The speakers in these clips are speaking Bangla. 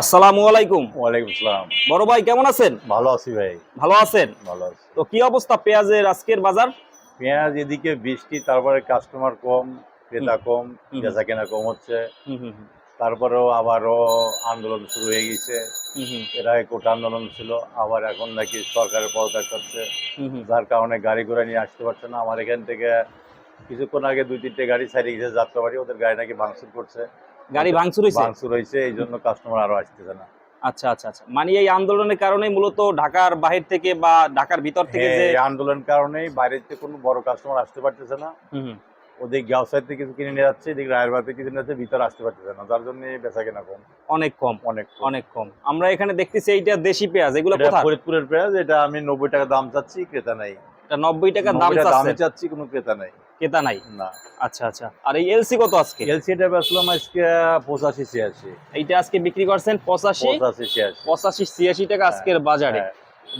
আসসালামু আলাইকুম। ওয়ালাইকুম আসসালাম বড় ভাই কেমন আছেন? ভালো আছি ভাই। ভালো আছেন? ভালো আছি। তো কি অবস্থা পেঁয়াজের আজকের বাজার? পেঁয়াজ এদিকে বৃষ্টি তারপরে কাস্টমার কম ক্রেতা কম বেচা কেনা কম হচ্ছে। তারপরেও আবারও আন্দোলন শুরু হয়ে গেছে। এর আগে কোটা আন্দোলন ছিল আবার এখন নাকি সরকারের পদত্যাগ করছে। যার কারণে গাড়ি ঘোড়া নিয়ে আসতে পারছে না। আমার এখান থেকে কিছুক্ষণ আগে দুই তিনটে গাড়ি ছাড়িয়ে গেছে যাত্রাবাড়ি ওদের গাড়ি নাকি ভাঙচুর করছে। গাড়ি ভাঙচুর হয়েছে? ভাঙচুর হয়েছে এই জন্য কাস্টমার আরও আসতেছে না। আচ্ছা আচ্ছা আচ্ছা। মানে এই আন্দোলনের কারণে মূলত ঢাকার বাহির থেকে বা ঢাকার ভিতর থেকে হ্যাঁ, যে এই আন্দোলনের কারণেই বাইরের থেকে কোনো বড় কাস্টমার আসতে পারতেছে না। ওদিক গাউসাইড থেকে কিছু কিনে নিয়ে যাচ্ছে এদিকে রায়েরবাগ থেকে কিনে নিয়ে যাচ্ছে ভিতরে আসতে পারতেছে না। যার জন্য বেচা কেনা কম। অনেক কম। অনেক অনেক কম। আমরা এখানে দেখতেছি এইটা দেশি পেঁয়াজ। এগুলো কোথায়? ফরিদপুরের পেঁয়াজ এটা আমি নব্বই টাকা দাম চাচ্ছি ক্রেতা নাই। এটা নব্বই টাকা দাম চাচ্ছি কোনো ক্রেতা নাই। কেতা নাই? না। আচ্ছা আচ্ছা। আর এই এলসি কত আজকে? এলসিটা বেচলাম আজকে পঁচাশি ছিয়াশি। এইটা আজকে বিক্রি করছেন পঁচাশি? পঁচাশি ছিয়াশি। পঁচাশি ছিয়াশি টাকা আজকের বাজারে। হ্যাঁ,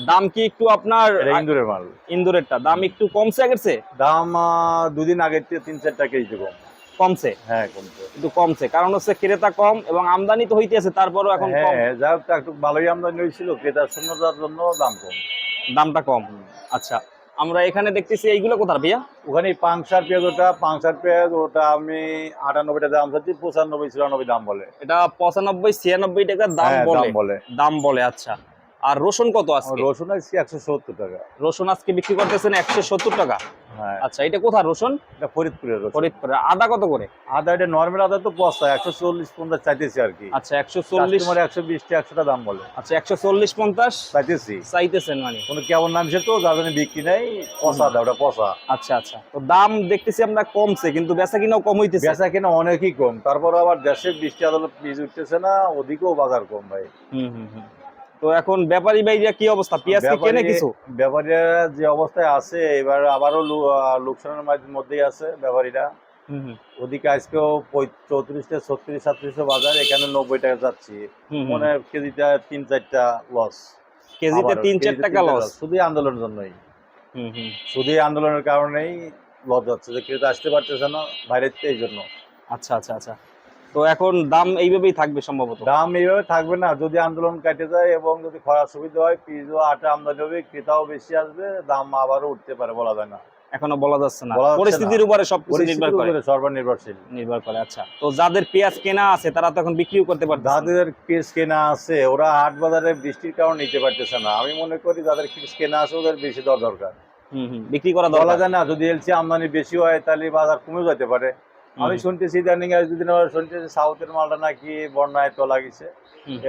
দাম কি একটু আপনার ইন্দুরের মাল। ইন্দুরেরটা? দাম একটু কমছে চেয়ে? দাম দুদিন আগের থেকে তিন টাকা কেজি কম। কমছে? হ্যাঁ কমছে। একটু কমছে। কারণ হচ্ছে ক্রেতা কম এবং আমদানি তো হইতেছে তারপরও এখন কম। হ্যাঁ যা হোক একটু ভালোই আমদানি হয়েছিল। ক্রেতার শূন্যতার জন্য দাম কম। দামটা কম। আচ্ছা। আমরা এখানে দেখতেছি এইগুলো কোথার ভাইয়া? ওখানে পাংসার পেঁয়াজ ওটা পাংসার পেঁয়াজ ওটা আমি আটানব্বই টাকা দাম চাচ্ছি পঁচানব্বই ছিয়ানব্বই দাম বলে। এটা পঁচানব্বই ছিয়ানব্বই টাকা দাম হ্যাঁ, বলে দাম বলে। দাম বলে আচ্ছা। আর রসুন কত আছে রসুন আজকে একশো সত্তর টাকা। রসুন আজকে বিক্রি করতেছেন একশো সত্তর টাকা। আচ্ছা এটা কোথায় রসুন? এটা ফরিদপুরের রসুন। ফরিদপুরে আদা কত করে? আদা এটা নর্মাল আদা তো পস্তা একশো চল্লিশ পঞ্চাশ চাইতেছি আর কি। আচ্ছা একশো চল্লিশ কাস্টমার একশো বিশটা একশোটা দাম বলে। আচ্ছা একশো চল্লিশ পঞ্চাশ? চাইতেছি। চাইতেছেন মানে? কোনো কেমন নাম সে তো যার জন্য বিক্রি নেই পচা আদা ওটা পচা। আচ্ছা আচ্ছা। তো দাম দেখতেছি আমরা কমছে কিন্তু বেচা কিনাও কম হইতেছে। বেচা কিনা অনেকই কম। তারপর আবার দেশে বৃষ্টি আদালত বীজ উঠতেছে না ওদিকেও বাজার কম ভাই। হুম হুম হুম। তো এখন ব্যাপারী ভাইরা কি অবস্থা? পেঁয়াজ কি কেনে কিছু? ব্যাপারীরা যে অবস্থায় আছে এবার আবারও লোকসানের মধ্যেই আছে ব্যাপারীরা। ওদিকে আজকেও চৌত্রিশটা ছত্রিশ সাতত্রিশটা বাজার এখানে নব্বই টাকা যাচ্ছি। মনে কেজিটা তিন চারটা লস কেজিতে তিন চার টাকা লস শুধু আন্দোলনের জন্যই। হুম হুম। শুধু আন্দোলনের কারণেই লস যাচ্ছে। যে ক্রেতা আসতে পারতেছে না বাইরের এই জন্য। আচ্ছা আচ্ছা আচ্ছা। তো এখন দাম এইভাবেই থাকবে সম্ভবত? দাম এইভাবে থাকবে না। যদি আন্দোলন কেটে যায় এবং যদি খরা সুবিধা হয় পিজও আটা আমদানি হবে ক্রেতাও বেশি আসবে দাম আবারও উঠতে পারে বলা যায় না। এখনও বলা যাচ্ছে না। পরিস্থিতির উপরে সবকিছু নির্ভর করে। সর্বনির্ভরশীল। নির্ভর করে আচ্ছা। তো যাদের পেঁয়াজ কেনা আছে তারা তো এখন বিক্রিও করতে পারছে যাদের পেঁয়াজ কেনা আছে ওরা হাট বাজারে বৃষ্টির কারণে নিতে পারতেছে না। আমি মনে করি যাদের কেস কেনা আছে ওদের বেশি দর দরকার। হুম হুম। বিক্রি করা বলা যায় না যদি এলসি আমদানি বেশি হয় তাহলে বাজার কমে যেতে পারে। আমি শুনতেছি ইদানিং আজ দুদিন আবার শুনতেছি সাউথের মালটা নাকি বন্যায় তোলা গেছে।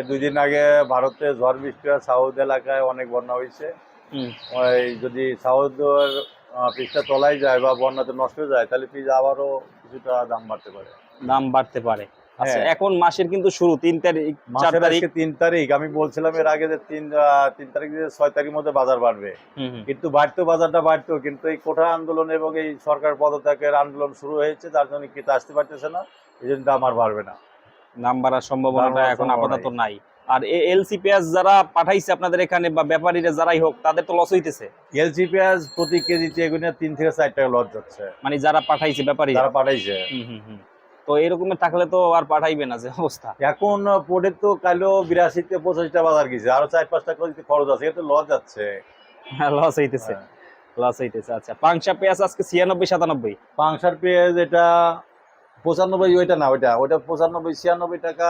দুদিন এর আগে ভারতে ঝড় বৃষ্টি সাউথ এলাকায় অনেক বন্যা হয়েছে ওই যদি সাউথ পিসটা তোলাই যায় বা বন্যাতে নষ্ট হয়ে যায় তাহলে পিস আবারও কিছুটা দাম বাড়তে পারে। দাম বাড়তে পারে। আচ্ছা হ্যাঁ। এখন মাসের কিন্তু শুরু তিন তারিখ চার তারিখ। তিন তারিখ। আমি বলছিলাম এর আগে যে তিন তিন তারিখ ছয় তারিখের মধ্যে বাজার বাড়বে। কিন্তু বাড়তো বাজারটা বাড়তো কিন্তু এই কোঠা আন্দোলন এবং এই সরকার পদত্যাগের আন্দোলন শুরু হয়েছে তার জন্য ক্রেতা আসতে পারতেছে না এই জন্য দাম আর বাড়বে না। দাম বাড়ার সম্ভাবনাটা এখন আপাতত নাই। আর এলসি পেঁয়াজ যারা পাঠাইছে আপনাদের এখানে বা ব্যাপারীরা যারাই হোক তাদের তো লস হইতেছে? এলসি পেঁয়াজ প্রতি কেজিতে এগুলো তিন থেকে চার টাকা লস যাচ্ছে। মানে যারা পাঠাইছে ব্যাপারী যারা পাঠাইছে। হুম হুম। তো এরকমের থাকলে তো আর পাঠাইবে না যে অবস্থা এখন পোর্টে তো কালো বিরাশিতে পঁচাশিটা বাজার গেছে আরও চার পাঁচটা কেজিতে খরচ আছে এটা লস যাচ্ছে লস হইতেছে হ্যাঁ। লস হইতেছে আচ্ছা পাংশা পেঁয়াজ আজকে ছিয়ানব্বই সাতানব্বই পাংশার পেঁয়াজ এটা পঁচানব্বই ওইটা না ওইটা ওইটা পঁচানব্বই ছিয়ানব্বই টাকা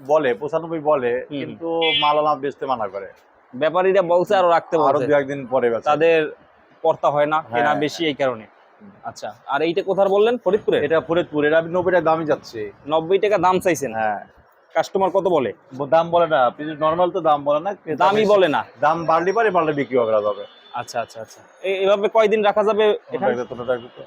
বলে পঁচানব্বই বলে। কিন্তু মালানা বেচতে মানা করে ব্যাপারীরা বলছে আরও রাখতে পারো দু একদিন পরে তাদের পর্তা হয় না কেনা হ্যাঁ। বেশি এই কারণে। আচ্ছা আর এইটা কোথার বললেন? ফরিদপুরে? এটা ফরিদপুর এটা আমি নব্বই টাকা দামই যাচ্ছে। নব্বই টাকা দাম চাইছেন? হ্যাঁ। কাস্টমার কত বলে? দাম বলে না নর্মাল তো দাম বলে না দামই বলে না। দাম বাড়লে পারে বাড়লে বিক্রি আচ্ছা আচ্ছা আচ্ছা। এ- এভাবে কয়দিন রাখা যাবে তো।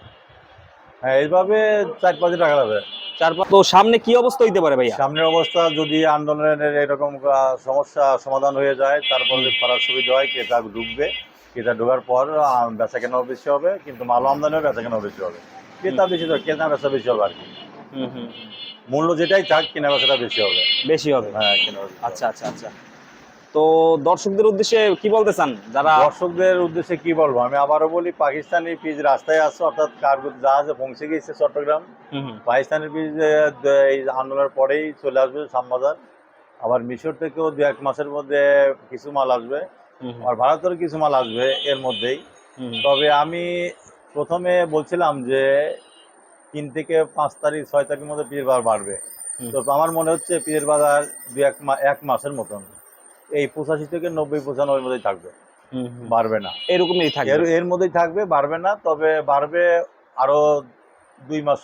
হ্যাঁ এইভাবে চার পাঁচ দিন রাখা যাবে। চার পাঁচ তো সামনে কি অবস্থা হইতে পারে ভাইয়া? সামনের অবস্থা যদি আন্দোলনের এরকম সমস্যা সমাধান হয়ে যায় তারপর যদি সুবিধা হয় ক্রেতা ঢুকবে। ক্রেতা ঢোকার পর বেচা কেনাও বেশি হবে কিন্তু মাল আমদানি হবে বেচা কেনাও বেশি হবে। ক্রেতা বেশি হবে কেনা বেচা বেশি হবে আর কি। মূল্য যেটাই থাক কেনা বেচাটা বেশি হবে। বেশি হবে? হ্যাঁ কেনা আচ্ছা আচ্ছা আচ্ছা। তো দর্শকদের উদ্দেশ্যে কি বলতে চান? যারা দর্শকদের উদ্দেশ্যে কি বলব? আমি আবারও বলি পাকিস্তানি পিজ রাস্তায় আছে অর্থাৎ কার্গো জাহাজে পৌঁছে গিয়েছে চট্টগ্রাম। পাকিস্তানের পিজ এই আন্দোলনের পরেই চলে আসবে শ্যামবাজার আবার মিশর থেকেও দু এক মাসের মধ্যে কিছু মাল আসবে। আর ভারতের কিছু মাল আসবে এর মধ্যেই। তবে আমি প্রথমে বলছিলাম যে তিন থেকে পাঁচ তারিখ ছয় তারিখের মধ্যে পীরের বাজার বাড়বে। তো আমার মনে হচ্ছে পীরের বাজার দু এক এক মাসের মতন। এই পঁচাশি থেকে নব্বই পঁচানব্বই মধ্যেই থাকবে। বাড়বে না। এরকমই থাকবে? এর মধ্যেই থাকবে বাড়বে না তবে বাড়বে আরও দুই মাস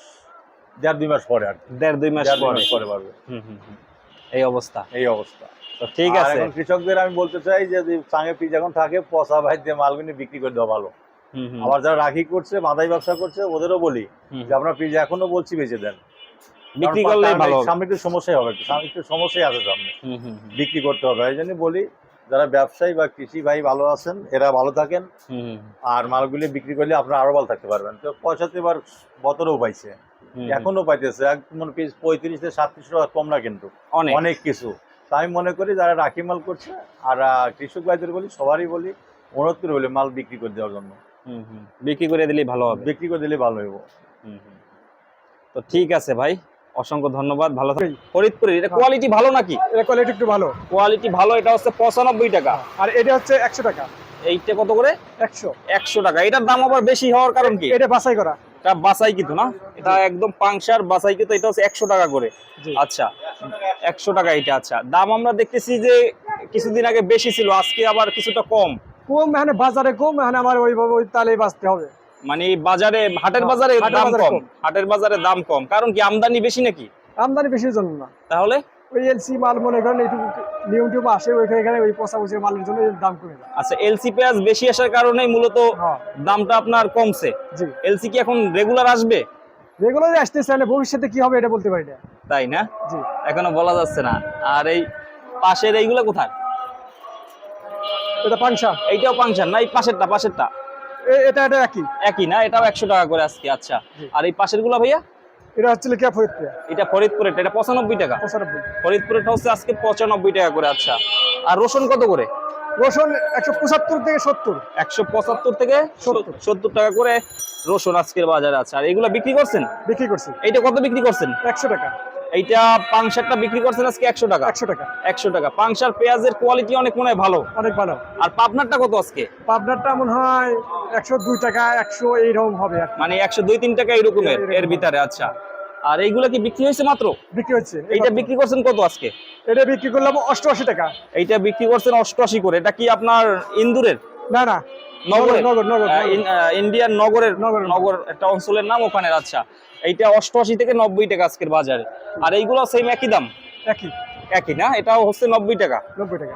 দেড় দুই মাস পরে আর। দেড় দুই মাস পরে। বাড়বে। এই অবস্থা। এই অবস্থা। ঠিক আছে। এখন কৃষকদের আমি বলতে চাই যে চাঙে পিস এখন থাকে পচা ভাই দিয়ে মালগুলি বিক্রি করে দেওয়া ভালো। আবার যারা রাখি করছে মাদাই ব্যবসা করছে ওদেরও বলি যে আপনার পিস এখনও বলছি বেঁচে দেন। বিক্রি ভালো সামনে একটু সমস্যাই হবে একটু সমস্যাই আছে সামনে। বিক্রি করতে হবে। এই জন্য বলি যারা ব্যবসায়ী বা কৃষি ভাই ভালো আছেন এরা ভালো থাকেন। আর মালগুলি বিক্রি করলে আপনারা আরও ভালো থাকতে পারবেন। তো পয়সাতে এবার বতরও পাইছে। এখনও পাইতেছে। একদম পিস পঁয়ত্রিশ থেকে সাতত্রিশ টাকা কম না কিন্তু। অনেক কিছু। তো আমি মনে করি যারা রাখি মাল করছে আর কৃষক ভাইদের বলি সবারই বলি অনুরোধ করে বলি মাল বিক্রি করে দেওয়ার জন্য। বিক্রি করে দিলেই ভালো হবে। বিক্রি করে দিলে ভালো হইব। তো ঠিক আছে ভাই অসংখ্য ধন্যবাদ ভালো ফরিদপুরের এটা কোয়ালিটি ভালো নাকি? এটা কোয়ালিটি একটু ভালো। কোয়ালিটি ভালো এটা হচ্ছে পঁচানব্বই টাকা। আর এটা হচ্ছে একশো টাকা। এইটা কত করে? একশো। একশো টাকা। এটার দাম আবার বেশি হওয়ার কারণ কি? এটা বাছাই করা। এটা বাসাই কিন্তু না? এটা একদম পাংশার বাসাই কিন্তু এটা হচ্ছে একশো টাকা করে। আচ্ছা। একশো টাকা এটা আচ্ছা। দাম আমরা দেখতেছি যে কিছুদিন আগে বেশি ছিল আজকে আবার কিছুটা কম। কম মানে বাজারে কম মানে আমার ওই ওই তালে বাঁচতে হবে। মানে বাজারে হাটের বাজারে দাম কম। হাটের বাজারে দাম কম। কারণ কি আমদানি বেশি নাকি? আমদানি বেশির জন্য না। তাহলে? ওই এলসি মাল মনে করেন এইটুকু নিয়ম টিউম আসে ওইখানে এখানে ওই পচা পচা মালের জন্য দাম কমে যায়। আচ্ছা এলসি পেঁয়াজ বেশি আসার কারণে মূলত হ্যাঁ। দামটা আপনার কমছে। জি। এলসি কি এখন রেগুলার আসবে? রেগুলার আসতেছে ভবিষ্যতে কি হবে এটা বলতে পারি না। তাই না? এখনও বলা যাচ্ছে না। আর এই পাশের এইগুলো কোথায়? এটা পাংশা। এইটাও পাংশন না? এই পাশেরটা পাশেরটা? এটা এটা একই। একই না? এটাও একশো টাকা করে আজকে আচ্ছা। আর এই পাশেরগুলা ভাইয়া? এটা হচ্ছে লিখিয়া ফরিদপুর। এটা ফরিদপুরের এটা পঁচানব্বই টাকা। পঁচানব্বই। ফরিদপুরেরটা হচ্ছে আজকে পঁচানব্বই টাকা করে আচ্ছা। আর রসুন কত করে? রসুন একশো পঁচাত্তর থেকে সত্তর। একশো পঁচাত্তর থেকে সত্তর। সত্তর। টাকা করে রসুন আজকের বাজারে আছে। আর এগুলো বিক্রি করছেন? বিক্রি করছেন এইটা কত বিক্রি করছেন? একশো টাকা। এইটা পাংশারটা বিক্রি করছেন আজকে একশো টাকা। একশো টাকা। একশো টাকা। পাংশার পেঁয়াজের কোয়ালিটি অনেক মনে হয় ভালো। অনেক ভালো। আর পাবনারটা কত আজকে? পাবনারটা মনে হয় একশো দুই টাকা একশো এইরকম হবে মানে একশো দুই তিন টাকা এরকমের এর ভিতরে আচ্ছা। আর এইগুলো কি বিক্রি হয়েছে মাত্র? বিক্রি হচ্ছে এইটা বিক্রি করছেন কত আজকে? এটা বিক্রি করলাম অষ্টআশি টাকা। এইটা বিক্রি করছেন অষ্টআশি করে। এটা কি আপনার ইন্দুরের? না না। নগরের নগর নগর আহ, ইন- আহ, ইন্ডিয়ান নগরের নগরের। নগর একটা অঞ্চলের নাম ওখানে আচ্ছা। এইটা অষ্টআশি থেকে নব্বই টাকা আজকের বাজারে। আর এইগুলো সেম একই দাম? একই। একই না? এটাও হচ্ছে নব্বই টাকা। নব্বই টাকা।